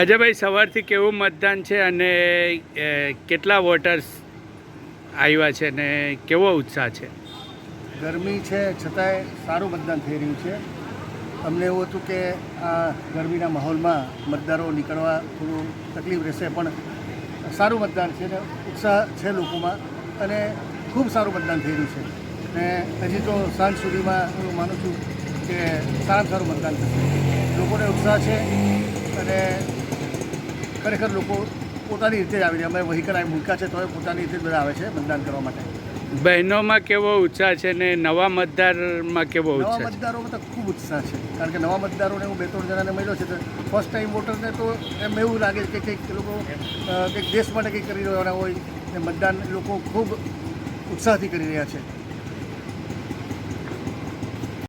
અજયભાઈ, સવારથી કેવું મતદાન છે અને કેટલા વોટર્સ આવ્યા છે અને કેવો ઉત્સાહ છે? ગરમી છે, છતાંય સારું મતદાન થઈ રહ્યું છે. અમને એવું હતું કે આ ગરમીના માહોલમાં મતદારો નીકળવા થોડું તકલીફ રહેશે, પણ સારું મતદાન છે ને ઉત્સાહ છે લોકોમાં અને ખૂબ સારું મતદાન થઈ રહ્યું છે. ને હજી તો સાંજ સુધીમાં હું માનું છું કે સારામાં સારું મતદાન થશે. લોકોને ઉત્સાહ છે અને ખરેખર લોકો પોતાની રીતે જ આવીને અમે વહીકલ આવી મૂક્યા છે તો પોતાની રીતે જ બધા આવે છે મતદાન કરવા માટે. બહેનોમાં કેવો ઉત્સાહ છે ને નવા મતદારમાં કેવો નવા ઉત્સાહ નવા મતદારોમાં તો ખૂબ ઉત્સાહ છે કારણ કે નવા મતદારોને હું બે ત્રણ જણાને મળ્યો છે તો ફર્સ્ટ ટાઈમ વોટરને તો એમ એવું લાગે છે કે કંઈક એ લોકો કંઈક દેશ માટે કંઈક કરી રહ્યા હોય ને મતદાન લોકો ખૂબ ઉત્સાહથી કરી રહ્યા છે.